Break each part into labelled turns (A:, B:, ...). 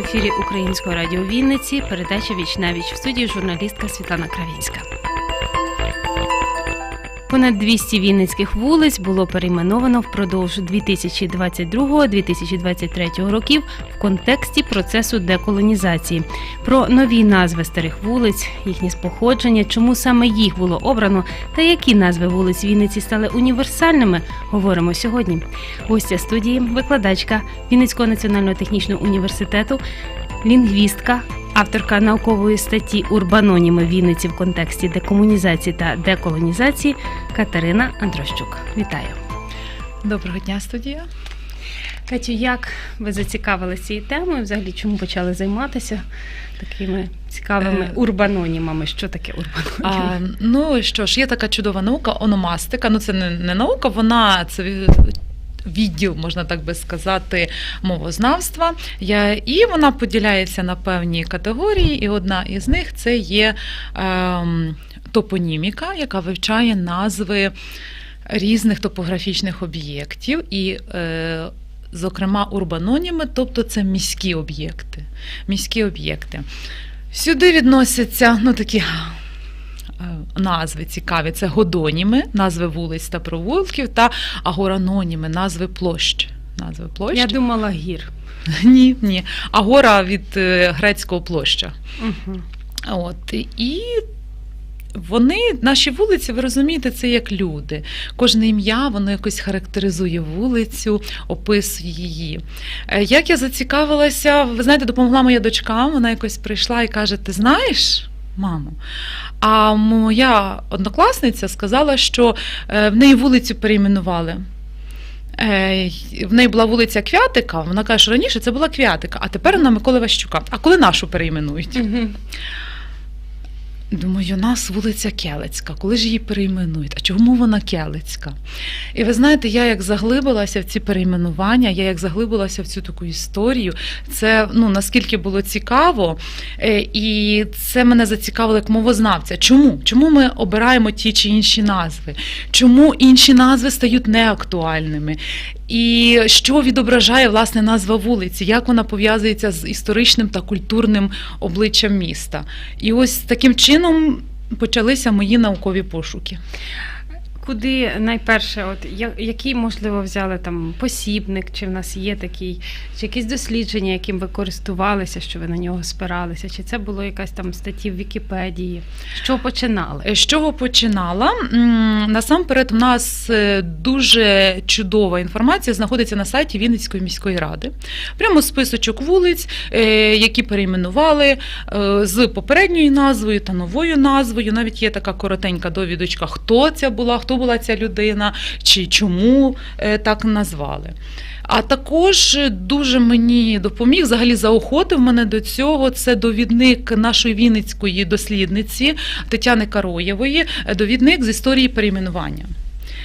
A: ефірі Українського радіо Вінниці. Передача Віч на віч в студії журналістка Світлана Кравінська. Понад 200 вінницьких вулиць було перейменовано впродовж 2022-2023 років в контексті процесу деколонізації. Про нові назви старих вулиць, їхнє походження, чому саме їх було обрано та які назви вулиць Вінниці стали універсальними, говоримо сьогодні. Гостя студії, викладачка Вінницького національного технічного університету, лінгвістка, авторка наукової статті Урбаноніми Вінниці в контексті декомунізації та деколонізації Катерина Андрощук. Вітаю.
B: Доброго дня, студія.
A: Катю, як ви зацікавилися цією темою? Взагалі, чому почали займатися такими цікавими
B: Е,
A: урбанонімами? Що таке урбаноніми?
B: А, ну що ж, є така чудова наука, ономастика. Ну це не, не наука, вона це відділ, можна так би сказати, мовознавства. І вона поділяється на певні категорії, і одна із них це є ем, топоніміка, яка вивчає назви різних топографічних об'єктів. І е, Зокрема, урбаноніми, тобто це міські об'єкти. Міські об'єкти. Сюди відносяться ну, такі назви цікаві: це годоніми, назви вулиць та провулків, та агораноніми, назви площ. Назви площ.
A: Я думала гір.
B: Ні, ні. Агора від е, грецького площа.
A: Угу.
B: От і вони, наші вулиці, ви розумієте, це як люди. Кожне ім'я воно якось характеризує вулицю, описує її. Е, Як я зацікавилася, ви знаєте, допомогла моя дочка, вона якось прийшла і каже: Ти знаєш? Мамо, а моя однокласниця сказала, що е, в неї вулицю перейменували. Е, В неї була вулиця Квятика. Вона каже, що раніше це була Квятика, а тепер вона Миколи Ващука. А коли нашу перейменують? Думаю, нас вулиця Келецька, коли ж її перейменують? А чому вона Келецька? І ви знаєте, я як заглибилася в ці перейменування, я як заглибилася в цю таку історію, це ну наскільки було цікаво, Е, і це мене зацікавило як мовознавця. Чому? Чому ми обираємо ті чи інші назви? Чому інші назви стають неактуальними? І що відображає власне назва вулиці, як вона пов'язується з історичним та культурним обличчям міста? І ось таким чином почалися мої наукові пошуки.
A: Куди найперше, от я- який можливо взяли там посібник, чи в нас є такий, чи якісь дослідження, яким ви користувалися, що ви на нього спиралися, чи це було якась там статті в Вікіпедії? Що починали?
B: Е, З чого починала? Насамперед, в нас е, дуже чудова інформація знаходиться на сайті Вінницької міської ради. Прямо списочок вулиць, е, які перейменували з попередньою назвою та новою назвою. Навіть є така коротенька довідочка, хто це була, хто була ця людина, чи чому е, так назвали. А також дуже мені допоміг, взагалі заохотив мене до цього. Це довідник нашої вінницької дослідниці Тетяни Кароєвої, е, довідник з історії перейменування.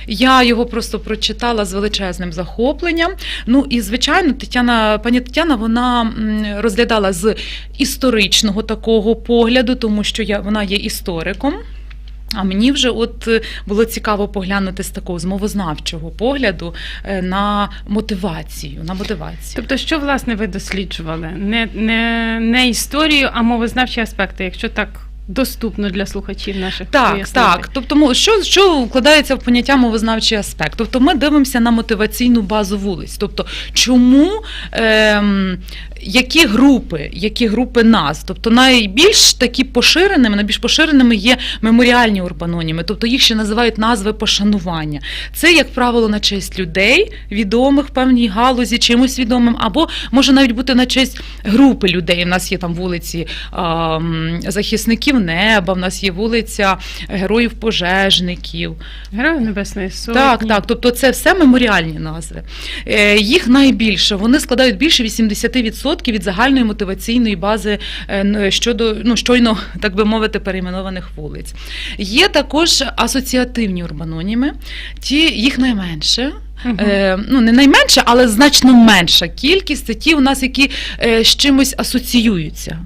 B: Я його просто прочитала з величезним захопленням. Ну і звичайно, Тетяна, пані Тетяна, вона розглядала з історичного такого погляду, тому що я, вона є істориком. А мені вже от е, було цікаво поглянути з такого з мовознавчого погляду е, на мотивацію. На мотивацію.
A: Тобто, що власне ви досліджували? Не, не, не історію, а мовознавчі аспекти, якщо так доступно для слухачів наших
B: Так,
A: пояснити.
B: так. Тобто, що, що вкладається в поняття мовознавчий аспект? Тобто, ми дивимося на мотиваційну базу вулиць. Тобто, чому ем, які групи, які групи назв? Тобто, найбільш такі поширеними, найбільш поширеними є меморіальні урбаноніми, тобто їх ще називають назви пошанування. Це, як правило, на честь людей, відомих певній галузі, чимось відомим, або може навіть бути на честь групи людей. У нас є там вулиці ем, захисників неба, в нас є вулиця героїв пожежників.
A: Герої Небесної Сотні.
B: Так, так. Тобто це все меморіальні назви. Е, Їх найбільше, вони складають більше 80% від загальної мотиваційної бази е, щодо ну, щойно, так би мовити, перейменованих вулиць. Є також асоціативні урбаноніми, ті їх найменше.
A: Мгм.
B: Е, ну, не найменше, але значно менша кількість це ті у нас, які е, з чимось асоціюються.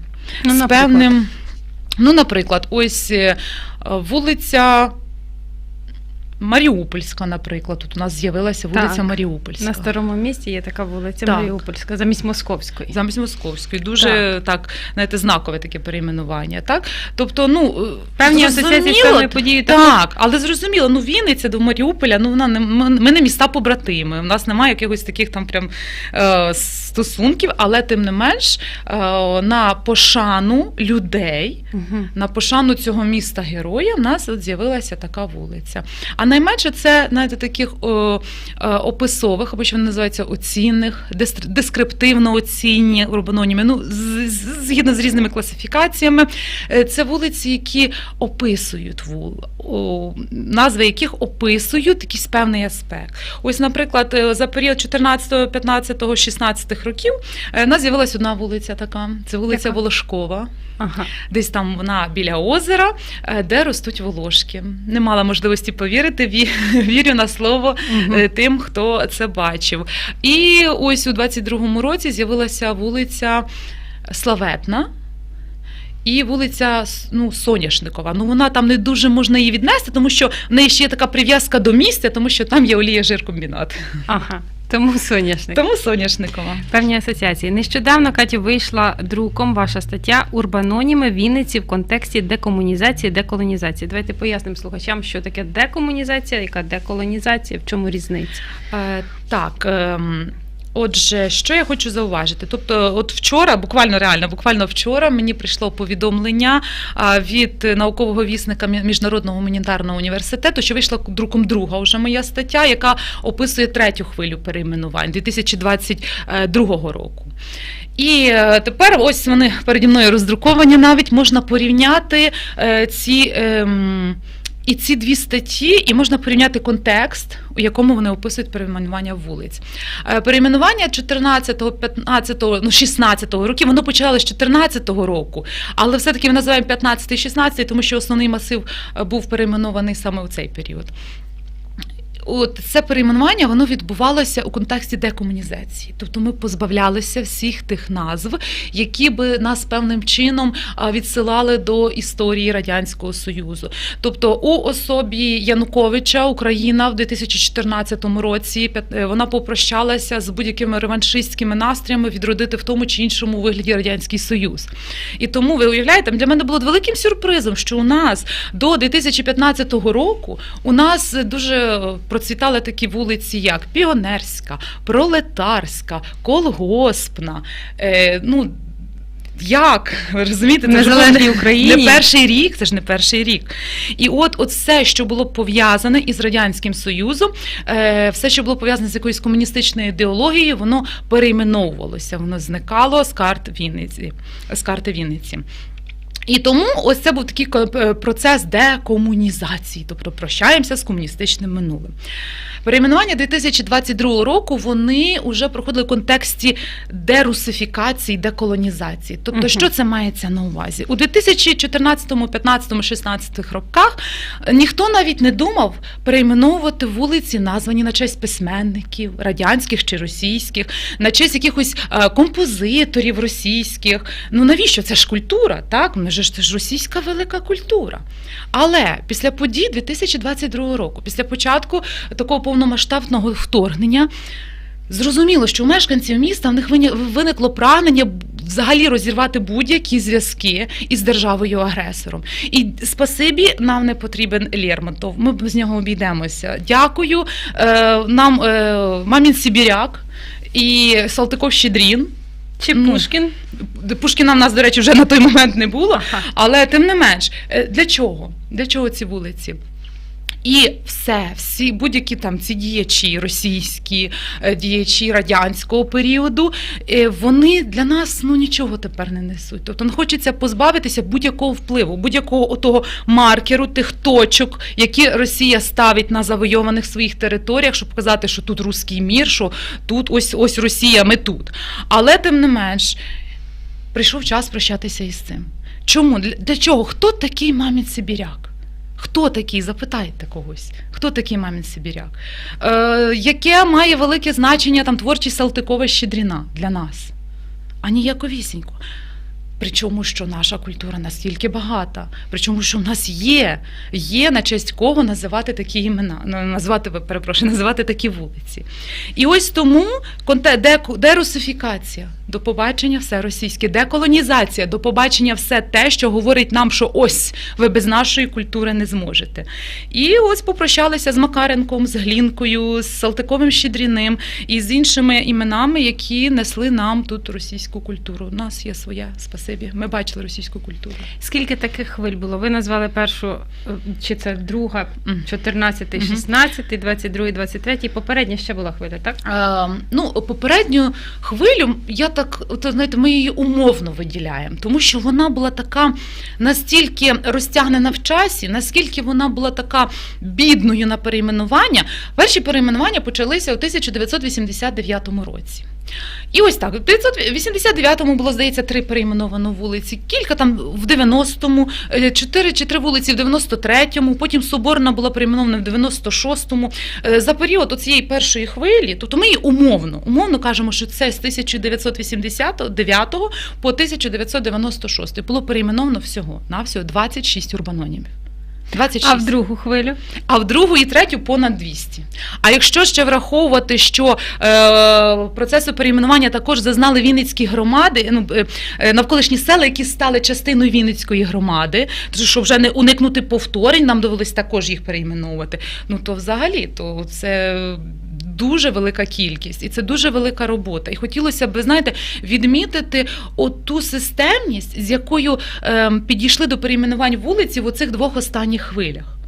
A: Ну,
B: з певним. Ну, наприклад, ось е, вулиця Маріупольська, наприклад. Тут у нас з'явилася вулиця
A: Так.
B: Маріупольська.
A: На старому місті є така вулиця
B: Так.
A: Маріупольська, замість Московської.
B: Замість московської, дуже так. знаєте, знакове таке перейменування. Так, тобто, ну
A: Певні
B: зрозуміло,
A: асоціації з певною подією.
B: Так, але зрозуміло, ну Вінниця до Маріуполя, ну вона не ми, не міста побратими. У нас немає якихось таких там прям е, стосунків, але тим не менш е, на пошану людей.
A: Мгм.
B: На пошану цього міста героя в нас от з'явилася така вулиця. А найменше це знаєте, таких о, е, описових, або що вони називаються оцінних, дескриптивно оцінні урбаноніми. Ну, з- з- згідно з різними класифікаціями, Е, це вулиці, які описують вул, о, назви яких описують якийсь певний аспект. Ось, наприклад, е, за період 14, 15, 16 років в нас з'явилася одна вулиця така. Це вулиця? Волошкова.
A: Ага.
B: Десь там вона біля озера, е, де ростуть волошки. Не мала можливості повірити, ві- вірю на слово е, тим, хто це бачив. І ось у 22-му році з'явилася вулиця Славетна. І вулиця ну, Соняшникова. Ну вона там не дуже можна її віднести, тому що в неї ще є така прив'язка до місця, тому що там є олія жиркомбінат.
A: Ага. Тому соняшник.
B: Тому Соняшникова.
A: Певні асоціації. Нещодавно Катю вийшла друком ваша стаття Урбаноніми Вінниці в контексті декомунізації, деколонізації. Давайте пояснимо слухачам, що таке декомунізація, яка деколонізація, в чому різниця.
B: Е, так. ем, Отже, що я хочу зауважити? Тобто, от вчора, буквально реально, буквально вчора мені прийшло повідомлення від наукового вісника Міжнародного гуманітарного університету, що вийшла друком друга вже моя стаття, яка описує третю хвилю перейменувань 2022 року. І е, тепер ось вони переді мною роздруковані. Навіть можна порівняти е, ці. І ці дві статті, і можна порівняти контекст, у якому вони описують перейменування вулиць. Е, Перейменування 14, 15, ну 16 років, воно почало з 14 року, але все-таки ми називаємо 15 і 16, тому що основний масив е, був перейменований саме у цей період. От це перейменування воно відбувалося у контексті декомунізації. Тобто ми позбавлялися всіх тих назв, які би нас певним чином відсилали до історії Радянського Союзу. Тобто, у особі Януковича Україна в 2014 році е, вона попрощалася з будь-якими реваншистськими настроями відродити в тому чи іншому вигляді Радянський Союз. І тому ви уявляєте, для мене було великим сюрпризом, що у нас до 2015 року у нас дуже процвітали такі вулиці, як Піонерська, Пролетарська, Колгоспна. Е, ну, як? Ви розумієте, Це
A: незалежній
B: не-
A: Україні.
B: Не перший рік, це ж не перший рік. І от, от все, що було пов'язане із Радянським Союзом, е, все, що було пов'язане з якоюсь комуністичною ідеологією, воно перейменовувалося, воно зникало з карт Вінниці, з карти Вінниці. І тому ось це був такий е, процес декомунізації, тобто прощаємося з комуністичним минулим. Перейменування 2022 року вони вже проходили в контексті дерусифікації, деколонізації. Тобто,
A: Мгм.
B: що це мається на увазі? У 2014, 15, 16 роках ніхто навіть не думав перейменовувати вулиці, названі на честь письменників, радянських чи російських, на честь якихось е, композиторів російських. Ну навіщо? Це ж культура, так? Ну же ж це ж російська велика культура. Але після подій 2022 року, після початку такого повномасштабного вторгнення, зрозуміло, що у мешканців міста в них виникло прагнення взагалі розірвати будь-які зв'язки із державою агресором. І спасибі нам не потрібен Лермонтов. Ми без нього обійдемося. Дякую. Е, нам е, мамін Сибіряк і Салтиков Щедрін.
A: Чи
B: Ну,
A: Пушкін?
B: Пушкіна в нас, до речі, вже на той момент не було.
A: Ага.
B: Але тим не менш, е, для чого? Для чого ці вулиці? І все, всі будь-які там ці діячі російські, е, діячі радянського періоду, е, вони для нас ну нічого тепер не несуть. Тобто не хочеться позбавитися будь-якого впливу, будь-якого отого маркеру, тих точок, які Росія ставить на завойованих своїх територіях, щоб показати, що тут руський мір, що тут ось ось Росія, ми тут. Але тим не менш, прийшов час прощатися із цим. Чому? Для чого? Хто такий мамін Сибіряк? Хто такий? Запитайте когось. Хто такий мамін Сибіряк? Е, яке має велике значення там творчість Салтикова Щедріна для нас? А ніяковісінько. Причому, що наша культура настільки багата, причому, що в нас є, є на честь кого називати такі імена, ну, назвати, перепрошую, називати такі вулиці. І ось тому конте- де, дерусифікація, до побачення все російське, деколонізація, до побачення все те, що говорить нам, що ось ви без нашої культури не зможете. І ось попрощалися з Макаренком, з Глінкою, з Салтиковим Щедріним і з іншими іменами, які несли нам тут російську культуру. У нас є своя спасибі. Ми бачили російську культуру.
A: Скільки таких хвиль було? Ви назвали першу, е, чи це друга,
B: Мгм.
A: 14,
B: Мгм.
A: 16, 22, 23, попередня ще була хвиля, так?
B: Е, ну, попередню хвилю, я так, то знаєте, ми її умовно виділяємо, тому що вона була така настільки розтягнена в часі, наскільки вона була така бідною на перейменування. Перші перейменування почалися у 1989 році. І ось так, в 1989-му було, здається, три перейменовано вулиці, кілька там в 90-му, е, чотири чи три вулиці в 93-му, потім Соборна була перейменована в 96-му. Е, За період цієї першої хвилі, тобто ми її умовно, умовно кажемо, що це з 1989 по 1996 було перейменовано всього, на всього 26 урбанонімів. 26.
A: А в другу хвилю?
B: А в другу і третю понад 200. А якщо ще враховувати, що е, процесу перейменування також зазнали Вінницькі громади, ну е, е, навколишні села, які стали частиною Вінницької громади, тому що вже не уникнути повторень, нам довелось також їх перейменовувати. Ну то взагалі, то це. Дуже велика кількість, і це дуже велика робота. І хотілося б, знаєте, відмітити оту системність, з якою е, підійшли до перейменувань вулиці в оцих двох останніх хвилях.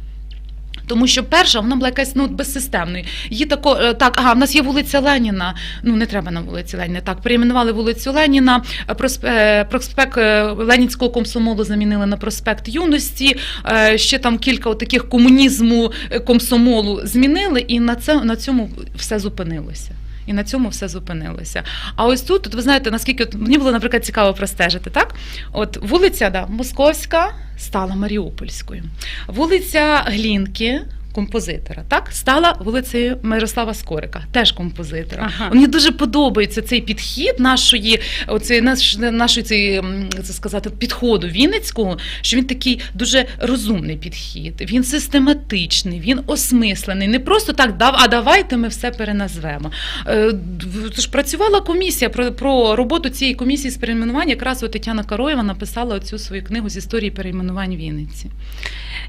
B: Тому що перша вона була якась ну безсистемною. Її тако е, так, ага, в нас є вулиця Леніна. Ну не треба на вулиці Леніна. Так, перейменували вулицю Леніна. е, е, Проспект Ленінського комсомолу замінили на проспект юності. Ще там кілька таких комунізму комсомолу змінили, і на це на цьому все зупинилося. І на цьому все зупинилося. А ось тут, от ви знаєте, наскільки от мені було, наприклад, цікаво простежити, так? От вулиця да, Московська стала Маріупольською. Вулиця Глінки. Композитора, так стала вулицею Мирослава Скорика, теж композитора.
A: Ага.
B: Мені дуже подобається цей підхід нашої, оцей наш нашої цей, це сказати, підходу Вінницького, що він такий дуже розумний підхід. Він систематичний, він осмислений. Не просто так дав, а давайте ми все переназвемо. Е, Тож працювала комісія про, про роботу цієї комісії з перейменування. Якраз от Тетяна Кароєва написала оцю свою книгу з історії перейменувань Вінниці.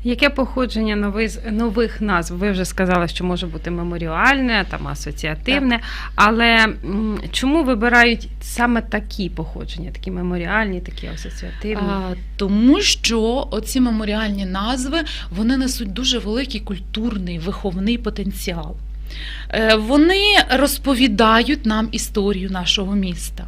A: Яке походження нових, нових назв? Ви вже сказали, що може бути меморіальне, там асоціативне. Але м, чому вибирають саме такі походження, такі меморіальні, такі асоціативні?
B: А, тому що оці меморіальні назви вони несуть дуже великий культурний виховний потенціал. Е, Вони розповідають нам історію нашого міста.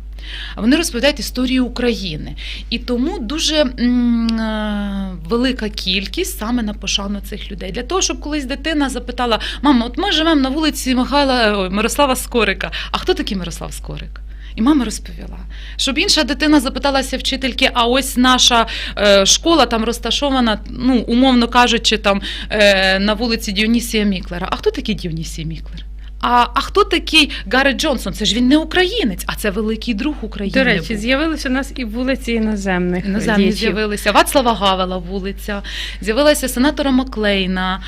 B: Вони розповідають історію України. І тому дуже м, е, велика кількість саме на пошану цих людей. Для того, щоб колись дитина запитала: мама, от ми живемо на вулиці Михайла ой, Мирослава Скорика. А хто такий Мирослав Скорик? І мама розповіла, щоб інша дитина запиталася вчительки, а ось наша е, школа там розташована, ну умовно кажучи, там е, на вулиці Діонісія Міклера. А хто такий Діонісій Міклер? А, а хто такий Гаррет Джонсон? Це ж він не українець, а це великий друг України.
A: До речі, з'явилися у нас і вулиці іноземних
B: Іноземні з'явилися Вацлава Гавела вулиця, з'явилася сенатора Маклейна,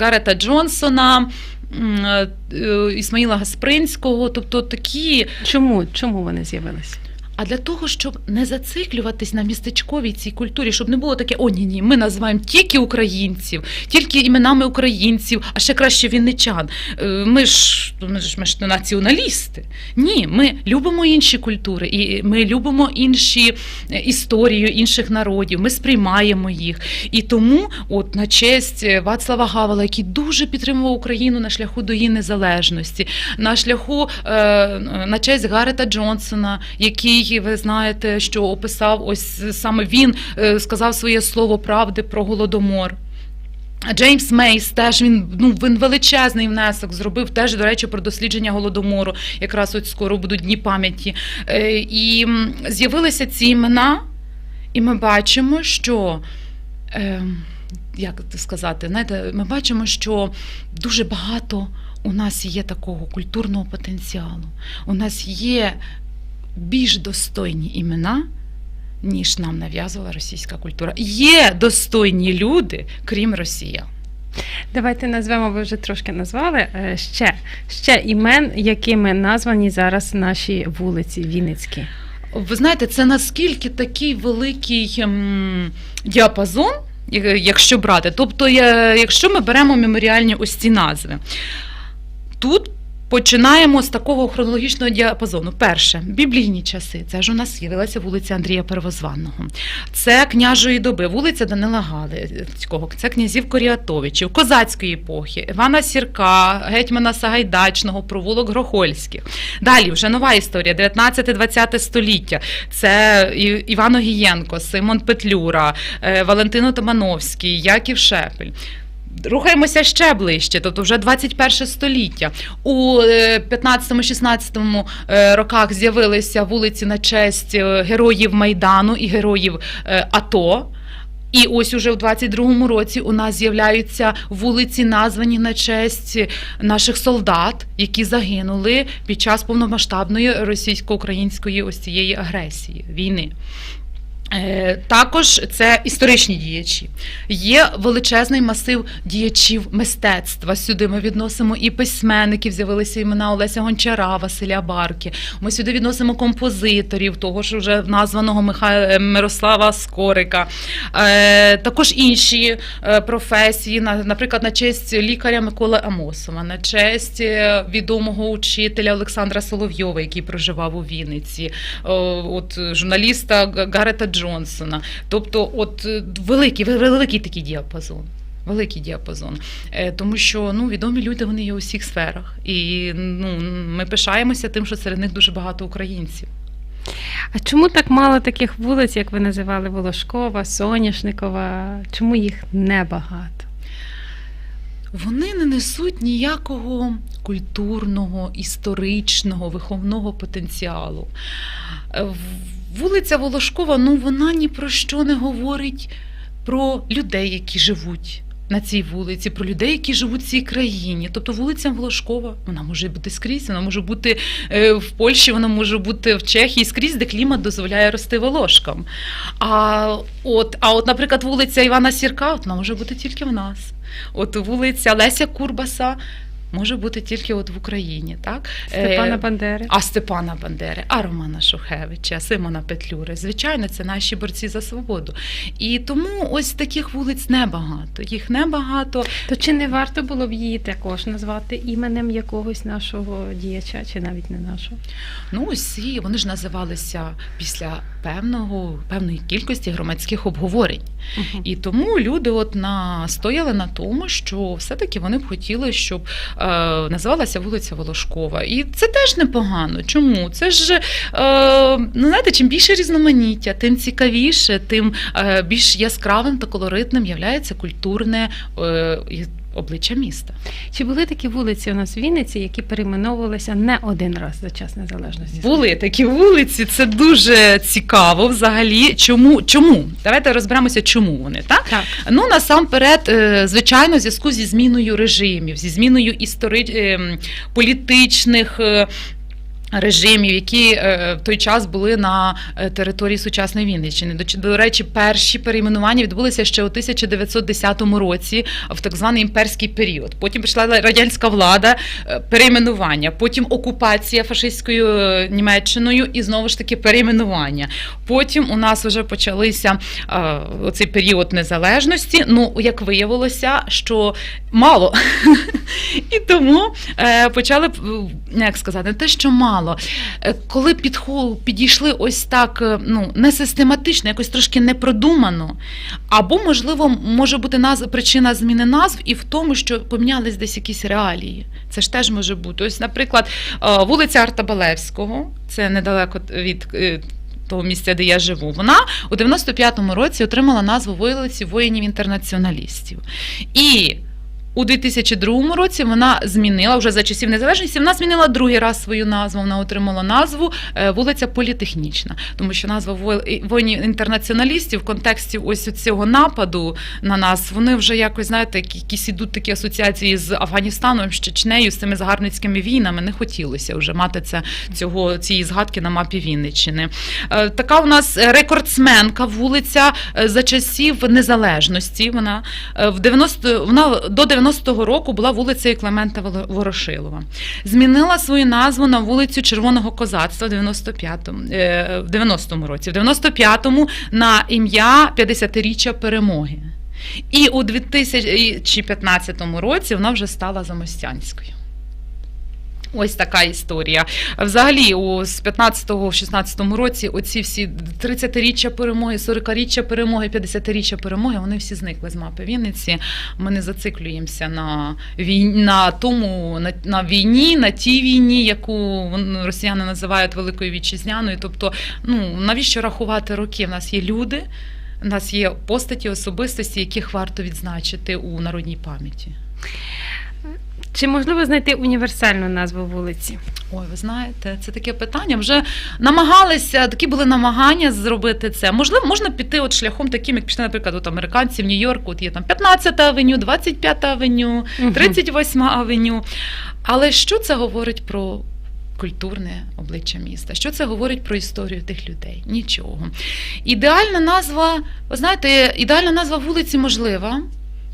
B: Гарета Джонсона, е, Ісмаїла Гаспринського. Тобто такі
A: Чому? Чому вони з'явилися?
B: А для того, щоб не зациклюватись на містечковій цій культурі, щоб не було таке, о, ні, ні, ми називаємо тільки українців, тільки іменами українців, а ще краще вінничан. Е, Ми ж ми ж ми ж націоналісти. Ні, ми любимо інші культури, і ми любимо інші е, історію інших народів. Ми сприймаємо їх. І тому, от на честь е, Вацлава Гавела, який дуже підтримував Україну на шляху до її незалежності, на шляху на честь Гарета Джонсона, який ви знаєте, що описав ось саме він е, сказав своє слово правди про голодомор. Джеймс Мейс теж він ну він величезний внесок зробив теж, до речі, про дослідження голодомору. Якраз от скоро будуть дні пам'яті. Е, І з'явилися ці імена, і ми бачимо, що. Е, як сказати, знаєте, ми бачимо, що дуже багато у нас є такого культурного потенціалу. У нас є більш достойні імена, ніж нам нав'язувала російська культура. Є достойні люди, крім росіян.
A: Давайте назвемо, ви вже трошки назвали е, ще, ще імен, якими названі зараз наші вулиці Вінницькі.
B: Ви знаєте, це наскільки такий великий ем, діапазон, якщо брати. Тобто, якщо ми беремо меморіальні ось ці назви, тут починаємо з такого хронологічного діапазону. Перше, біблійні часи. Це ж у нас з'явилася вулиця Андрія Первозванного. Це княжої доби, вулиця Данила Галицького, це князів Коріатовичів, козацької епохи, Івана Сірка, гетьмана Сагайдачного, провулок Грохольських. Далі вже нова історія, 19-20 століття. Це Іван Огієнко, Симон Петлюра, е, Валентино Томановський, Яків Шепель. Рухаємося ще ближче, тобто вже 21 століття. У е, 15-16 е, роках з'явилися вулиці на честь е, героїв Майдану і героїв е, АТО. І ось уже в 22-му році у нас з'являються вулиці, названі на честь наших солдат, які загинули під час повномасштабної російсько-української ось цієї агресії війни. Е, Також це історичні діячі. Є величезний масив діячів мистецтва. Сюди ми відносимо і письменників, з'явилися імена Олеся Гончара, Василя Барки. Ми сюди відносимо композиторів, того ж вже названого Миха... Мирослава Скорика. Е, Також інші е, професії, наприклад, на честь лікаря Миколи Амосова, на честь е, відомого учителя Олександра Соловйова, який проживав у Вінниці, от е, журналіста Гарета Джонсона. Тобто, от е, великий, ве- великий такий діапазон. Великий діапазон, Е, тому що ну відомі люди вони є у всіх сферах, і ну ми пишаємося тим, що серед них дуже багато українців.
A: А чому так мало таких вулиць, як ви називали Волошкова, Соняшникова? Чому їх небагато?
B: Вони не несуть ніякого культурного, історичного, виховного потенціалу. Е, Вулиця Волошкова, ну вона ні про що не говорить про людей, які живуть. На цій вулиці, про людей, які живуть в цій країні. Тобто вулиця Волошкова, вона може бути скрізь, вона може бути е, в Польщі, вона може бути в Чехії, скрізь, де клімат дозволяє рости волошкам. А от, а от, наприклад, вулиця Івана Сірка, вона може бути тільки в нас. От вулиця Леся Курбаса може бути тільки от в Україні, так?
A: Степана
B: Е,
A: Бандери?
B: а Степана Бандери, а Романа Шухевича, Симона Петлюри. Звичайно, це наші борці за свободу. І тому ось таких вулиць небагато. Їх небагато.
A: То чи не варто було б її також назвати іменем якогось нашого діяча, чи навіть не нашого?
B: Ну, усі вони ж називалися після певного певної кількості громадських обговорень.
A: Мгм.
B: І тому люди от настояли на тому, що все-таки вони б хотіли, щоб називалася вулиця Волошкова. І це теж непогано. Чому? Це ж е, ну, знаєте, чим більше різноманіття, тим цікавіше, тим е, більш яскравим та колоритним являється культурне е, обличчя міста.
A: Чи були такі вулиці у нас в Вінниці, які перейменовувалися не один раз за час незалежності?
B: Були такі вулиці, це дуже цікаво взагалі. Чому? Чому? Давайте розберемося, чому вони так.
A: Так.
B: Ну насамперед, е, звичайно, в зв'язку зі зміною режимів, зі зміною істори... ем, політичних. Режимів, які е, в той час були на е, території сучасної Вінниччини. До, речі, перші перейменування відбулися ще у 1910 році в так званий імперський період. Потім прийшла радянська влада, е, перейменування, потім окупація фашистською Німеччиною і знову ж таки перейменування. Потім у нас вже почалися оцей період незалежності. Ну, як виявилося, що мало. І тому почали як сказати, те, що мало. Е, Коли підхол підійшли ось так, е, ну не систематично, якось трошки непродумано. Або, можливо, може бути назв, причина зміни назв і в тому, що помінялись десь якісь реалії. Це ж теж може бути. Ось, наприклад, е, вулиця Артабалевського, це недалеко від. Того місця, де я живу, вона у 95-му році отримала назву вулиці воїнів-інтернаціоналістів. І У 2002 році вона змінила вже за часів незалежності. Вона змінила другий раз свою назву. Вона отримала назву е, вулиця Політехнічна, тому що назва воїнів інтернаціоналістів в контексті ось цього нападу на нас. Вони вже якось знаєте, якісь ідуть такі асоціації з Афганістаном, з Чечнею, з цими загарбницькими війнами. Не хотілося вже мати це цього цієї згадки на мапі Вінниччини. Е, Така у нас рекордсменка вулиця е, за часів незалежності. Вона в 90, вона до 90-го року була вулицею Клемента Ворошилова. Змінила свою назву на вулицю Червоного козацтва в 95-му, е, в 90-му році. В 95-му на ім'я 50-річчя перемоги. І у 2015 році вона вже стала Замостянською. Ось така історія. Взагалі, у з 15-го, 16-му році оці всі 30-річчя перемоги, 40-річчя перемоги, 50-річчя перемоги, вони всі зникли з мапи Вінниці. Ми не зациклюємося на війні, на тому, на, на війні, на тій війні, яку росіяни називають Великою Вітчизняною. Тобто, ну навіщо рахувати роки? У нас є люди, у нас є постаті, особистості, яких варто відзначити у народній пам'яті.
A: Чи можливо знайти універсальну назву вулиці?
B: Ой, ви знаєте, це таке питання. Вже намагалися, такі були намагання зробити це. Можливо, можна піти от шляхом таким, як пішли, наприклад, от американці в Нью-Йорку, от є там 15-та авеню, 25 авеню, 38 авеню. Але що це говорить про культурне обличчя міста? Що це говорить про історію тих людей? Нічого. Ідеальна назва, ви знаєте, ідеальна назва вулиці можлива.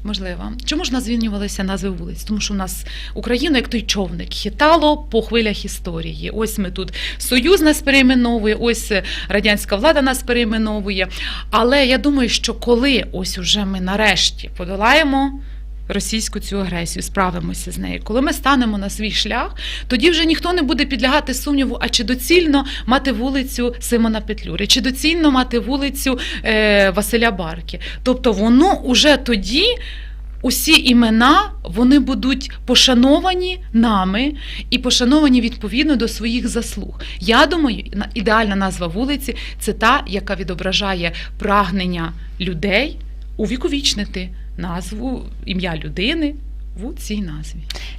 B: Можливо. Чому ж нас змінювалися назви вулиць? Тому що у нас Україну, як той човник, хитало по хвилях історії. Ось ми тут Союз нас перейменовує, ось радянська влада нас перейменовує. Але я думаю, що коли ось уже ми нарешті подолаємо. Російську цю агресію справимося з нею. Коли ми станемо на свій шлях, тоді вже ніхто не буде підлягати сумніву, а чи доцільно мати вулицю Симона Петлюри, чи доцільно мати вулицю е, Василя Барки. Тобто воно уже тоді. Усі імена вони будуть пошановані нами і пошановані відповідно до своїх заслуг. Я думаю, на- ідеальна назва вулиці це та, яка відображає прагнення людей увіковічнити назву ім'я людини в цій назві.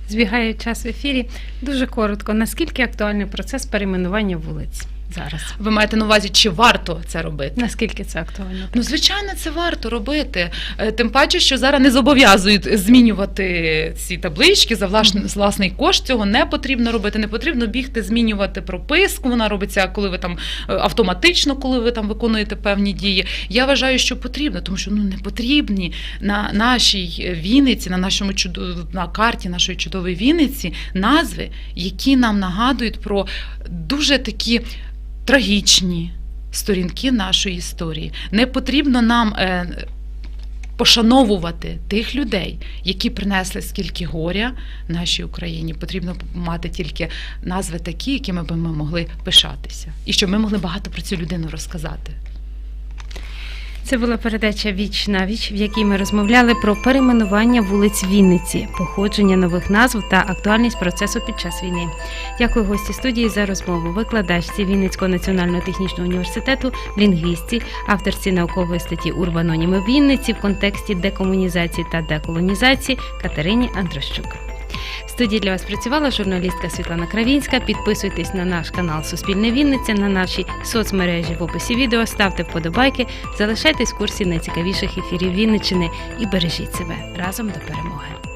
A: Збігає час в ефірі. Дуже коротко. Наскільки актуальний процес перейменування вулиць зараз?
B: Ви маєте на увазі, чи варто це робити?
A: Наскільки це актуально?
B: Ну, звичайно, це варто робити. Е, Тим паче, що зараз не зобов'язують змінювати ці таблички за власний, власний кошт. Цього не потрібно робити. Не потрібно бігти, змінювати прописку. Вона робиться, коли ви там е, автоматично, коли ви там виконуєте певні дії. Я вважаю, що потрібно, тому що ну не потрібні на нашій Вінниці, на нашому на карті нашої чудової Вінниці назви, які нам нагадують про дуже такі трагічні сторінки нашої історії. Не потрібно нам е, пошановувати тих людей, які принесли скільки горя нашій Україні. Потрібно мати тільки назви такі, якими би ми могли пишатися, і щоб ми могли багато про цю людину розказати.
A: Це була передача Віч на віч, в якій ми розмовляли про перейменування вулиць Вінниці, походження нових назв та актуальність процесу під час війни. Дякую гості студії за розмову. Викладачці Вінницького національного технічного університету, лінгвістці, авторці наукової статті Урбаноніми Вінниці в контексті декомунізації та деколонізації Катерині Андрощук. Студії для вас працювала журналістка Світлана Кравінська. Підписуйтесь на наш канал Суспільне Вінниця, на наші соцмережі в описі відео, ставте вподобайки, залишайтесь в курсі найцікавіших ефірів Вінниччини і бережіть себе разом до перемоги.